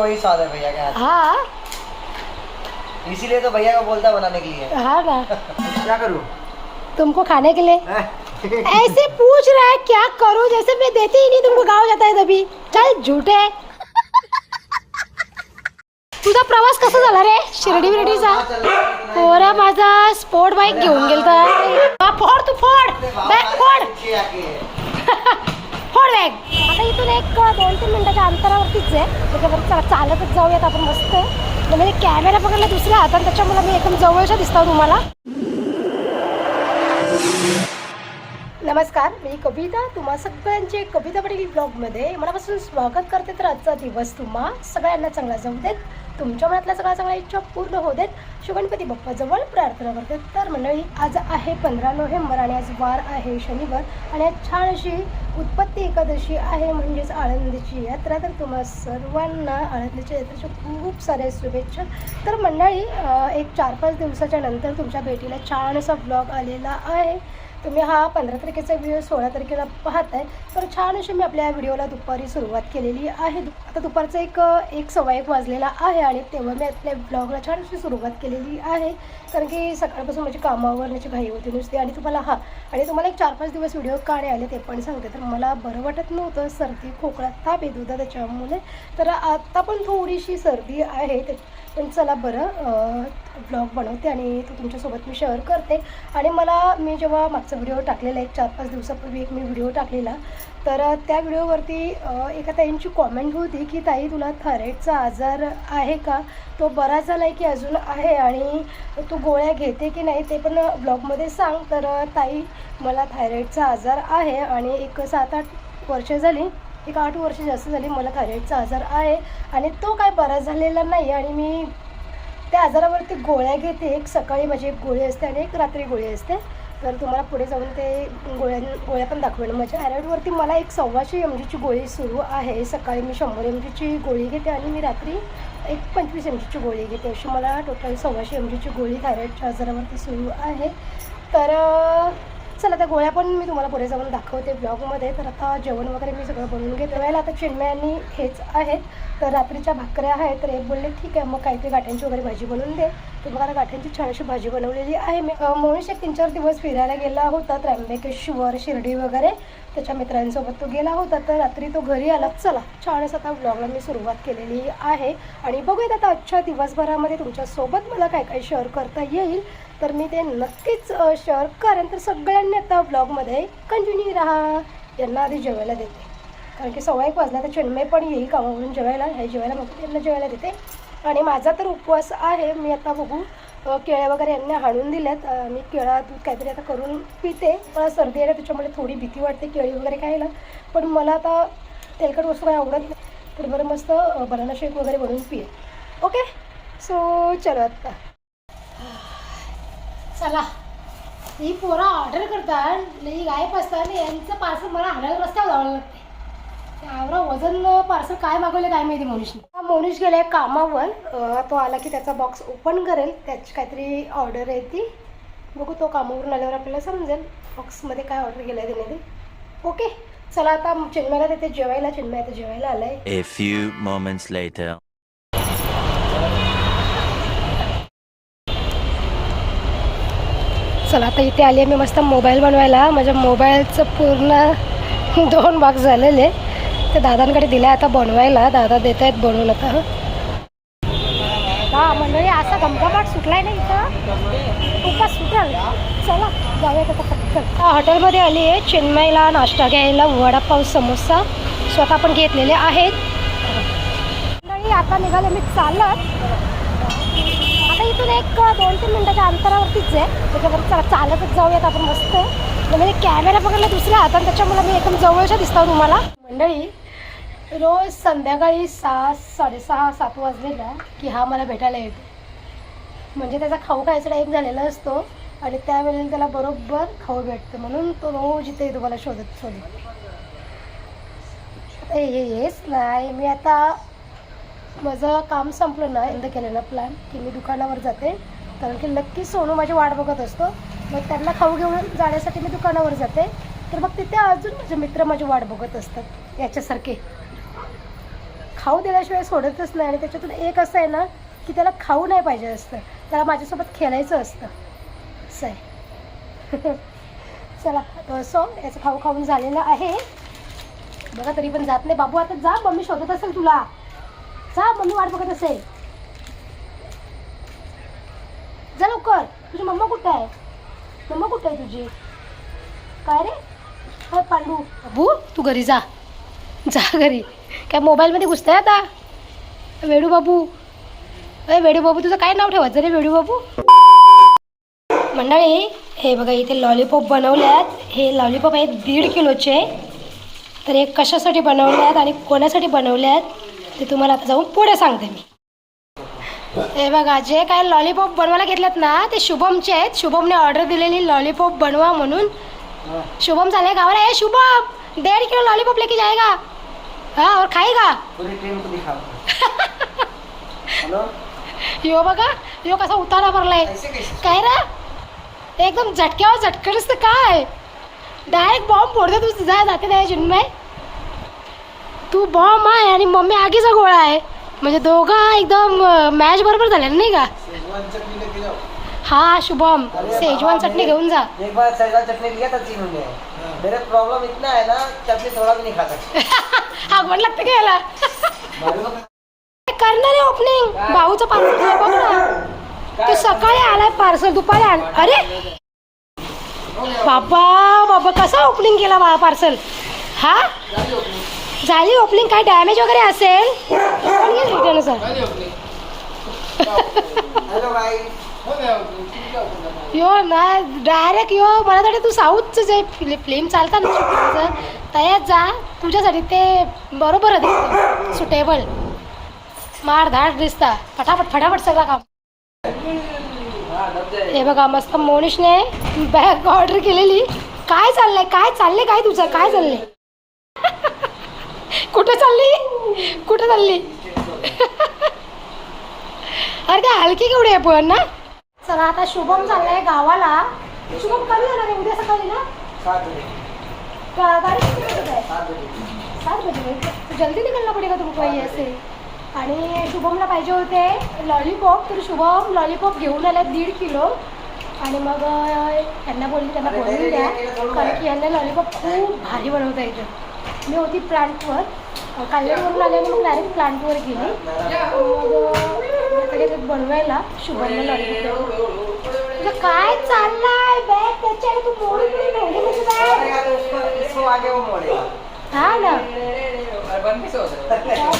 वही स्वाद है भैया के हाँ। इसीलिए तो भैया को बोलता बनाने के लिए। हाँ ना। क्या करूँ? तुमको खाने के लिए। ऐसे पूछ रहा है क्या करूँ? जैसे मैं देती ही नहीं तुमको गाव जाता है तभी। चल झूठे तुझा प्रवास कसा झाला रे? शिर्डी बिर्डीचा पोरा माझा स्पोर्ट बाईक घेऊन गेलता। हा, फोड तू फोड. बॅग फोड. फोड बॅग. इथून एक दोन तीन मिनिटाच्या अंतरावरतीच आहे. त्याच्यावर चला चालतच जाऊयात आपण मस्त. म्हणजे कॅमेरा पकडला दुसऱ्या हातात त्याच्यामुळे मी एकदम जवळच्या दिसतो तुम्हाला. नमस्कार मी कविता. तुम्हा सगळ्यांचे कविता पटेल ब्लॉगमध्ये मनापासून स्वागत करते तर आजचा दिवस तुम्हा सगळ्यांना चांगला जाऊ देत. तुमच्या मनातल्या सगळ्या सगळ्या इच्छा पूर्ण होऊ देत. शिवगणपती बाप्पाजवळ प्रार्थना करते. तर मंडळी आज आहे पंधरा नोव्हेंबर आणि आज वार आहे शनिवार आणि आज छान अशी उत्पत्ती एकादशी आहे म्हणजेच आळंदीची यात्रा. तर तुम्हा सर्वांना आळंदीच्या यात्रेच्या खूप साऱ्या शुभेच्छा. तर मंडळी एक चार पाच दिवसाच्या नंतर तुमच्या भेटीला छान असा ब्लॉग आलेला आहे. तुम्ही हा पंधरा तारखेचा व्हिडिओ सोळा तारखेला पाहताय. तर छान अशी मी आपल्या व्हिडिओला दुपारी सुरुवात केलेली आहे. आता दुपारचा एक एक सव्वा एक वाजलेला आहे आणि तेव्हा मी आपल्या ब्लॉगला छान अशी सुरुवात केलेली आहे. कारण की सकाळपासून माझी कामावरण्याची घाई होती नुसती आणि तुम्हाला हा आणि तुम्हाला एक चार पाच दिवस व्हिडिओ का नाही आले ते पण सांगते. तर मला बरं वाटत नव्हतं सर्दी खोकला ताप येत होता त्याच्यामुळे. तर आत्ता पण थोडीशी सर्दी आहे. ते पण चला बरं ब्लॉग बनवते आणि तो तुमच्यासोबत मी शेअर करते. आणि मला मी जेव्हा मागचा व्हिडिओ टाकलेला एक चार पाच दिवसापूर्वी एक मी व्हिडिओ टाकलेला तर त्या व्हिडिओवरती एका ताईंची कॉमेंट होती की ताई तुला थायरॉईडचा आजार आहे का? तो बरा झाला आहे की अजून आहे आणि तू गोळ्या घेते की नाही ते पण ब्लॉगमध्ये सांग. तर ताई मला थायरॉईडचा आजार आहे आणि एक सात आठ वर्ष झाली एक आठ वर्ष जास्त झाली मला थायरॉईडचा आजार आहे आणि तो काय बरा झालेला नाही आणि मी त्या आजारावरती गोळ्या घेते. एक सकाळी माझी एक गोळी असते आणि एक रात्री गोळी असते. तर तुम्हाला पुढे जाऊन ते गोळ्या गोळ्या पण दाखवेन. माझ्या थायरॉईडवरती मला एक सव्वाशे एम जीची गोळी सुरू आहे. सकाळी मी शंभर एम जीची गोळी घेते आणि मी रात्री एक पंचवीस एम जीची गोळी घेते. अशी मला टोटल सव्वाशे एम जीची गोळी थायरॉईडच्या आजारावरती सुरू आहे. तर चला त्या गोळ्या पण मी तुम्हाला पुढे जाऊन दाखवते ब्लॉगमध्ये तर आता जेवण वगैरे मी सगळं बनवून घेते. वेळेला आता चिन्मयांनी हेच आहेत. तर रात्रीच्या भाकऱ्या आहेत. तर एक बोलले ठीक आहे मग काहीतरी गाठ्यांची वगैरे भाजी बनवून दे. तर मला गाठ्यांची छान अशी भाजी बनवलेली आहे. मी अं, मोनिश एक तीन चार दिवस फिरायला गेला होता. त्र्यंबकेश्वर शिर्डी वगैरे. त्याच्या मित्रांसोबत तो गेला होता तर रात्री तो घरी आला. चला छान असं आता ब्लॉगला मी सुरुवात केलेली आहे. आणि बघूयात आता आजच्या दिवसभरामध्ये तुमच्यासोबत मला काय काय शेअर करता येईल. तर मी ते नक्कीच शेअर करेन. तर सगळ्यांनी आता ब्लॉगमध्ये कंटिन्यू राहा. यांना आधी जेवायला देते. कारण की सव्वा एक वाजला तर चिन्मय पण येईल कामावरून जेवायला. हे जेवायला मग त्यांना जेवायला देते. आणि माझा तर उपवास आहे. मी आता बघू केळ्या वगैरे यांना हाणून दिल्यात. मी केळा दूध काहीतरी आता करून पिते. मला सर्दी आहे त्याच्यामुळे थोडी भीती वाटते केळी वगैरे खायला. पण मला आता तेलकट वस्तू काही आवडत नाही. तर बरं मस्त बनाना शेक वगैरे बनवून पिये. ओके सो चलो आता. चला. ही पोरं ऑर्डर करतात. लई गायब असतात आणि यांचं पार्सल मला हाणायला रस्त्यावर जावं लागते. त्यावर वजन पार्सल काय मागवले काय माहिती मोनिशने हा मोनिश गेलाय कामावर. तो आला की त्याचा बॉक्स ओपन करेल. त्याची काहीतरी ऑर्डर आहे ती. बघू तो कामावरून आल्यावर आपल्याला समजेल बॉक्समध्ये काय ऑर्डर केलं आहे त्याने ते ओके चला आता चिन्मयला देते जेवायला. चिन्मय आता जेवायला आलाय. A few moments later. चला आता इथे आली आहे मी मस्त मोबाईल बनवायला. माझ्या मोबाईलचं पूर्ण दोन भाग झालेले. ते दादांकडे दिले आता बनवायला. दादा देत आहेत बनवून आता हा मंडळी असा गमगमाट सुटलाय ना इथं? खूपच सुटल. चला जाऊयात आता पटकन. हॉटेलमध्ये आली आहे. चेन्नईला नाश्ता घ्यायला वडापाव समोसा स्वतः पण घेतलेले आहेत. मंडळी आता निघाले मी चालत. आता इथून एक दोन तीन मिनिटाच्या अंतरावरतीच आहे. त्याच्यावर चला चालतच जाऊयात आपण मस्त. म्हणजे कॅमेरा पकडला दुसऱ्या हातात त्याच्यामुळे मी एकदम जवळच्या दिसतो तुम्हाला. मंडळी रोज संध्याकाळी सहा साडेसहा सात वाजलेला की हा मला भेटायला येतो. म्हणजे त्याचा खाऊ खायचा टाईम झालेला असतो आणि त्यावेळेला त्याला बरोबर खाऊ भेटतं. म्हणून तो रोज इथे येतो मला शोधत. शोधत हे येस नाही मी आता माझं काम संपलं ना एकदा केलेला प्लॅन की मी दुकानावर जाते. कारण की नक्की सोनू माझी वाट बघत असतो. मग त्यांना खाऊ घेऊन जाण्यासाठी मी दुकानावर जाते. तर मग तिथे अजून माझे मित्र माझी वाट बघत असतात. याच्यासारखे. खाऊ दिल्याशिवाय सोडतच नाही. आणि त्याच्यातून एक असं आहे ना की त्याला खाऊ नाही पाहिजे असतं. त्याला माझ्यासोबत खेळायचं असतं. असं आहे. चला सो याचं खाऊ खाऊन झालेलं आहे. बघा तरी पण जात नाही. बाबू आता जा मम्मी शोधत असेल तुला. जा मम्मी वाट बघत असेल. जा लवकर. तुझी मम्मा कुठं आहे? मम्मा कुठं आहे तुझी? काय रे? काय पांडू. बाबू तू घरी जा. जा घरी. काय मोबाईलमध्ये घुसताय आता? वेडू बाबू. अरे वेडू बाबू तुझं काय नाव ठेवायचं रे वेडू बाबू? मंडळी हे बघा इथे लॉलीपॉप बनवल्यात. हे लॉलीपॉप आहेत दीड किलोचे. तर हे कशासाठी बनवले आहेत आणि कोणासाठी बनवले आहेत ते तुम्हाला आता जाऊन पुढे सांगते मी. हे बघा जे काय लॉलीपॉप बनवायला घेतलेत ना ते शुभमचे आहेत. शुभमने ऑर्डर दिलेली लॉलीपॉप बनवा म्हणून. शुभम झाले गावाला. ए शुभम डेढ़ किलो लॉलीपॉप लेके जाएगा हाँ और खाएगा पूरी को दिखाओ हेलो यो बघा यो कसा उतारा भरलाय काय रे? एकदम झटक्यावर झटकन असतं काय? डायरेक्ट बॉम्ब फोडते तू जा जाते नाही जिन्मय तू बॉम्ब आहे आणि मम्मी आगीचा गोळा आहे. म्हणजे दोघं एकदम मॅच बरोबर झाले नाही का? हा शुभम. सेजवान चटणी घेऊन जा. एक बार सैजवान चटनी लिया था तीनों ने मेरे प्रॉब्लम इतना है ना चटनी थोड़ा भी नहीं खाता. आगवण लागतं का याला? करणार आहे ओपनिंग भाऊचं पार्सल बघ ना. तो सकाळी आलाय पार्सल दुपारी आण अरे! बाबा बाबा कसा ओपनिंग केला बा पार्सल हा? झाली ओपनिंग काय डॅमेज वगैरे असेल? पण रिटर्न सर हेलो भाई यो ना डायरेक्ट यो मला तू साऊथचं जे फिल फिल्म चालतात ना शूटिंगचं तयात जा तुझ्यासाठी ते बरोबर आहे. सुटेबल. मार धाड दिसता फटाफट फटाफट सगळं काम. हे बघा मस्त मोनिशने बॅग ऑर्डर केलेली. काय चाललंय? काय चाललंय काय तुझं? काय चाललंय? कुठं चालली? कुठं चालली? अरे काय हलकी केवढी आहे पण ना? चला आता शुभम चाललाय गावाला. शुभम कधी येणार आहे? उद्या सकाळी ना? सात बजे. गा- गाडी किती वाजता आहे? सात बजे. सात बजे. तो जल्दी निकलना पडेगा तुमको ये से आणि शुभमला पाहिजे होते लॉलीपॉप तर शुभम लॉलीपॉप घेऊन आले दीड किलो. आणि मग अं, त्यांना बोलली त्यांना अरे, बोलून द्या. नाही, नाही, कारण की यांना लॉलीपॉप खूप भारी बनवता येतं. मी होती प्लांटवर काल्लेरवरून आले मग डायरेक्ट प्लांटवर गेली. मग अं, आता बनवायला शुभमला लॉलीपॉप तुझं काय चाललंय बॅग त्याच्याने तू मोडून ठेवली म्हणजे त्याची बॅग हा ना.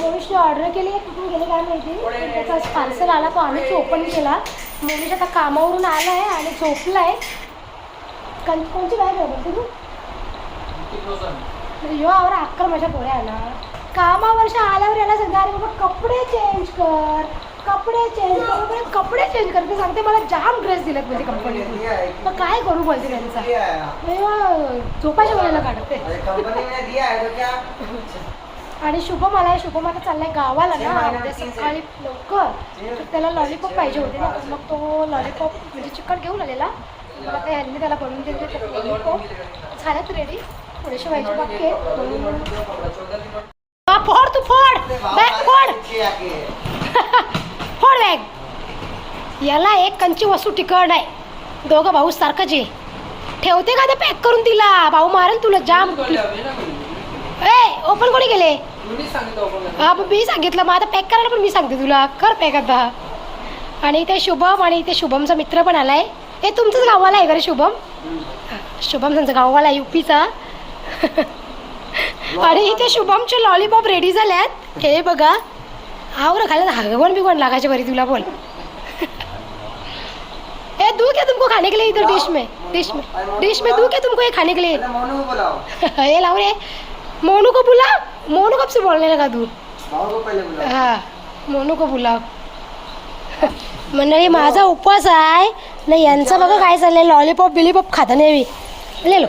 मोनिशने ऑर्डर केली आहे कुठून गेले काय माहिती? त्याचा पार्सल आला तो आम्हीच ओपन केला. मोनिश आता कामावरून आला आहे आणि झोपलाय. कं- कोणची बॅग आहे बघ तू? म्हणजे यो आवर अक्कल माझ्या पोळ्या आला. कामावरच्या आल्यावर याला सांगा अरे बाबा कपडे चेंज कर. कपडे चेंज कर कपडे चेंज कर. ते सांगते मला जाम ड्रेस दिलेत म्हणजे कंपनीतून है मग काय करू बोलते त्यांचा? झोपायच्या वेळेला काढते. कंपनी तो आणि शुभम आलाय शुभम आता चाललाय गावाला ते ना उद्या सकाळी लवकर. तर त्याला लॉलीपॉप पाहिजे होते ना. तर मग तो लॉलीपॉप म्हणजे चिकन घेऊन आलेला. मग आता ह्यांनी त्याला बनवून दिले ते लॉलीपॉप झाल्यात रेडी थोडेसे व्हायचे बाकी फोड तू फोड. बॅग फोड. फोड बॅग. याला एक कंची वस्तू टिकड आहे दोघं भाऊ सारखंच आहे ठेवते का ते पॅक करून तिला? भाऊ मारेल तुला जाम. ए ओपन कोणी गेले हा मी सांगितलं. मग आता पॅक करायला पण मी सांगते तुला. कर पॅक आता. आणि इथे शुभम आणि इथे शुभमचा मित्र पण आलाय. हे तुमचंच गावाला आहे का रे शुभम? शुभम त्यांचा गाववाला आहे युपीचा. आणि इथे शुभमचे लॉलीपॉप रेडी झाल्यात. हे बघा. आवर खायला हगवण बिगवण लागायचे बरी तुला बोल. ए दूध क्या तुमको खाने के लिए इधर डिश में डिश में डिश में दूध क्या तुमको ये खाने के लिए. पहले मोनू को बुलाओ. ये लाओ रे. मोनू को बुला मोनू कब से बोलने लगा तू? भाव को पहले बुलाओ. हा मोनू को बुलाव मंडळी माझा उपवास आहे. नाही यांचं बघा काय चाललंय लॉलीपॉप बिलीपॉप खाता नाही ले लो.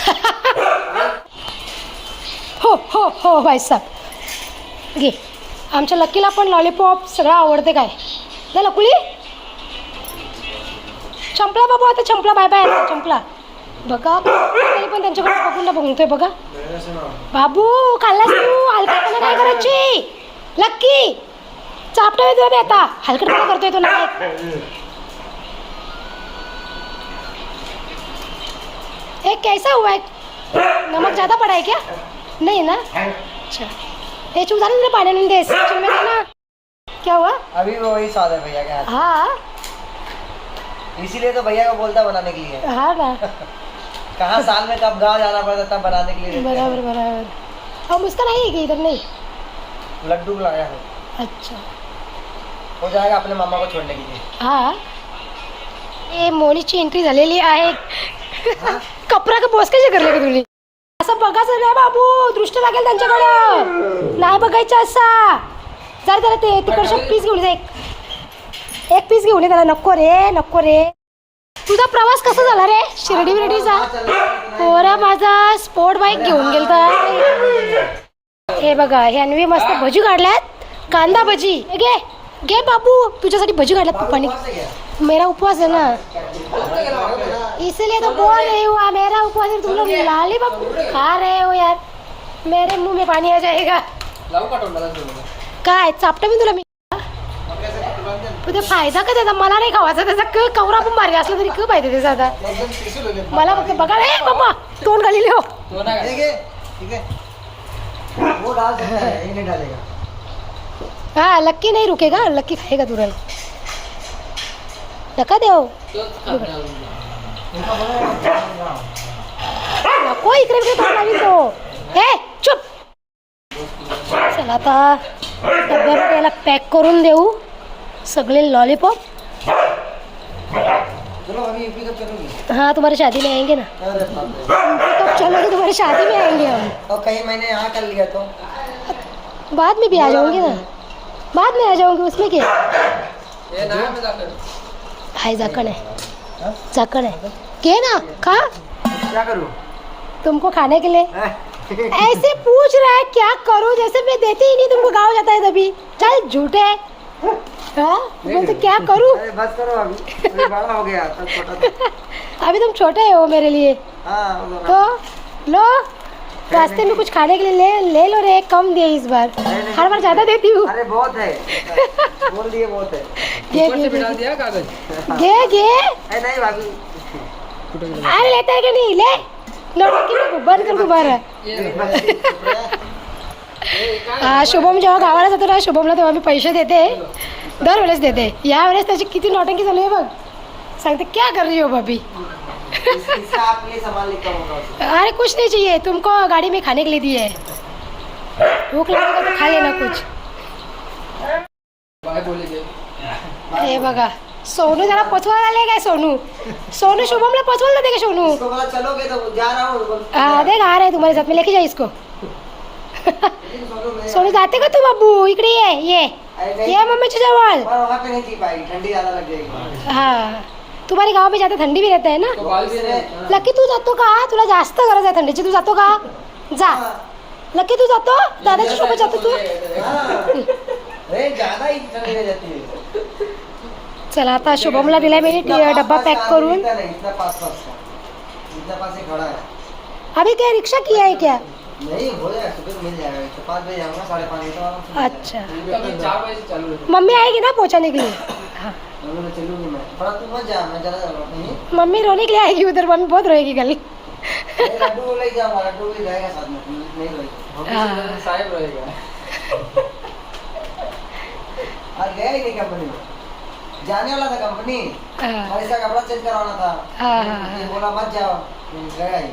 हो हो हो भाई साहेब घे. आमच्या लकीला पण लॉलीपॉप सगळं आवडते काय? ना लकुली. चंपला बाबू आता चंपला बाय बाय आता चंपला. बघा तरी पण त्यांच्याकडे बघून ना बघतोय बघा. बाबू खाल्लास तू हलकटपणा नाही करायची. लक्की चापटा तुला मी आता. हलकटपणा करतोय तो नाही एक कैसा हुआ है? नमक ज़्यादा पड़ा है क्या? नहीं ना? अच्छा। ये चूजा ना पानी नहीं दे में ना। क्या हुआ? अभी वो वही स्वाद है भैया के हाथ हाँ। इसीलिए तो भैया को बोलता बनाने के लिए। हाँ ना। कहाँ साल में कब गाँव जाना पड़ता तब बनाने के लिए बराबर बराबर। और मुस्कान आई है कि इधर नहीं? लड्डू लाया है। अच्छा। हो जाएगा अपने मामा को छोड़ने के लिए। हा। ए मोनीची एंट्री झालेली आहे कपरा का बोस कसे करले का तुम्ही असं बघायचं नाही बाबू दृष्ट लागेल त्यांच्याकडं. नाही बघायचं असा. जरा त्याला ते तिकडचं पीस घेऊन जा एक एक पीस घेऊन ये त्याला. नको रे नको रे. तुझा प्रवास कसा झाला रे? शिर्डी बिर्डीचा? पोरा माझा स्पोर्ट बाईक घेऊन गेलता. हे बघा ह्यांनी मस्त भजी काढल्यात. कांदा भजी. घे घे बाबू. तुझ्यासाठी भजी काढल्यात पप्पानी. मेरा उपवास है ना? इसलिए तो बोल रही हूँ आ, मेरा उपवास है तुम लोग लाली बाबू खा रहे हो यार। मेरे मुंह में पानी आ जाएगा। काय चापटा मी तुला मी। ते फायदा का त्याचा मला नाही खावायचा त्याचा क कवरा पण मार्ग असला तरी क पाहिजे त्याचा आता? मला फक्त बघा रे बाबा तोंड घाली हो है है है डालेगा. हाँ लक्की नहीं रुकेगा लक्की खाएगा तुरंत. नका देव नको इकडे इकडे तोंड लावील तो हे चुप। चला आता डब्यामध्ये याला पॅक करून देऊ। सगळे लॉलीपॉप हाँ तुम्हारी शादी में आएँगे ना। तो चलो तो तुम्हारी शादी में आएँगे हम। और कहीं मैंने यहाँ कर लिया तो। बाद में भी आ जाऊँगी ना। बाद में आ जाऊँगी उसमें क्या? हाय झाकण है झाकण है के ना खा. क्या करूँ? तुमको खाने के लिए. ऐसे पूछ रहा है क्या करूँ? जैसे मैं देती ही नहीं तुमको गाँव जाता है तभी. चल झूठे हाँ. बोलते क्या करूँ? अरे बस करो अभी. बड़ा हो गया छोटा अभी तुम छोटे हो मेरे लिए. हाँ तो तो लो. रास्ते में कुछ खाने के लिए ले ले लो रे कम दिए इस बार। हर बार ज़्यादा देती हूँ। अरे बहुत है। बोल दिए बहुत है। घे घे घे घे अरे नहीं भाभी अरे लेता है कि नहीं? ले। लौटकी नको बंद कर दोबारा। हा शुभम जेव्हा गावाला जातो ना शुभमला तेव्हा मी पैसे देते दरवेळेस देते यावेळेस त्याची किती नोटंकी चालू आहे बघ। सांगते क्या कर रही हो भाभी इस- सामान होगा अरे कुछ नहीं चाहिए तुमको गाड़ी में खाने के लिए दिए भूख लगेगा तो खा लेना कुछ। हे बघा सोनू जरा पचवायला आले काय सोनू। सोनू शुभमला पचवायला जाते का सोनू। इसको बोला चलोगे तो जा रहा हूँ। हाँ देख आ रहा है तुम्हारे साथ में लेके जाओ इसको। सोनू जाते का तू बाबू इकडे ये ये। अरे ये जी पाएगी ठंडी ज़्यादा लग जाएगी हाँ। तुम्हारे गाव में जाते थंडी भी रहता है ना? लकी तू जातो का? तुला जास्त गरज आहे थंडीची. तू जातो का? जा. लकी तू जातो? दादाच्या सोबत जातो तू? चला आता शुभमला दिलाय मी डब्बा पॅक करून. अभी क्या रिक्शा किया है क्या? नहीं हो जाएगा सुबह को तो तो से मिल अच्छा। मम्मी आएगी ना पहुंचाने के लिए? मम्मी रोने के लिए आएगी उधर मम्मी बहुत रोएगी कल। जाने वाला था कंपनी और इसका कपड़ा चेंज करवाना था बोला। मत जाओ गया ही